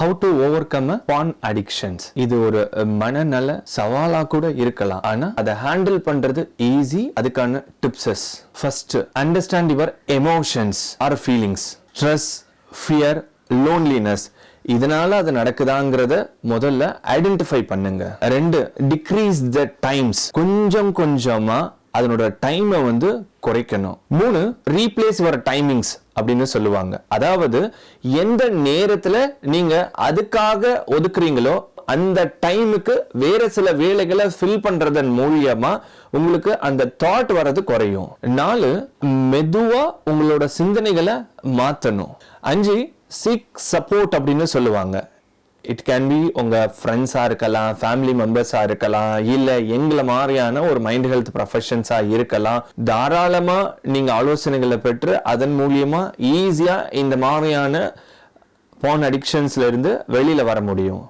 How to overcome porn addictions இது ஒரு மனநல சவாலா கூட இருக்கலாம். ஆனா அதை ஹேண்டில் பண்றது ஈஸி அதுக்கான tips first understand your emotions or feelings stress fear loneliness இதனால அது நடக்குதாங்கிறத முதல்ல ஐடென்டிஃபை பண்ணுங்க. ரெண்டு டிக்ரீஸ் த டைம்ஸ் கொஞ்சம் கொஞ்சமா அதனோட டைமை வந்து குறைக்கணும். மூணு ரீப்ளேஸ் யுவர் டைமிங்ஸ் அப்படின்னு சொல்லுவாங்க. அதாவது எந்த நேரத்தில் நீங்கள் அதுக்காக ஒதுக்குறீங்களோ அந்த டைமுக்கு வேற சில வேலைகளை ஃபில் பண்றதன் மூலியமா உங்களுக்கு அந்த தாட் வர்றது குறையும். நாலு மெதுவா உங்களோட சிந்தனைகளை மாத்தணும். அஞ்சு சிக் சப்போர்ட் அப்படின்னு சொல்லுவாங்க. இட் கேன் பி உங்கள் ஃப்ரெண்ட்ஸாக இருக்கலாம் ஃபேமிலி மெம்பர்ஸாக இருக்கலாம் இல்லை எங்களை மாதிரியான ஒரு மைண்ட் ஹெல்த் ப்ரொஃபஷன்ஸாக இருக்கலாம். தாராளமாக நீங்கள் ஆலோசனைகளை பெற்று அதன் மூலியமாக ஈஸியாக இந்த மாதிரியான போன் அடிக்ஷன்ஸ்லேருந்து வெளியில் வர முடியும்.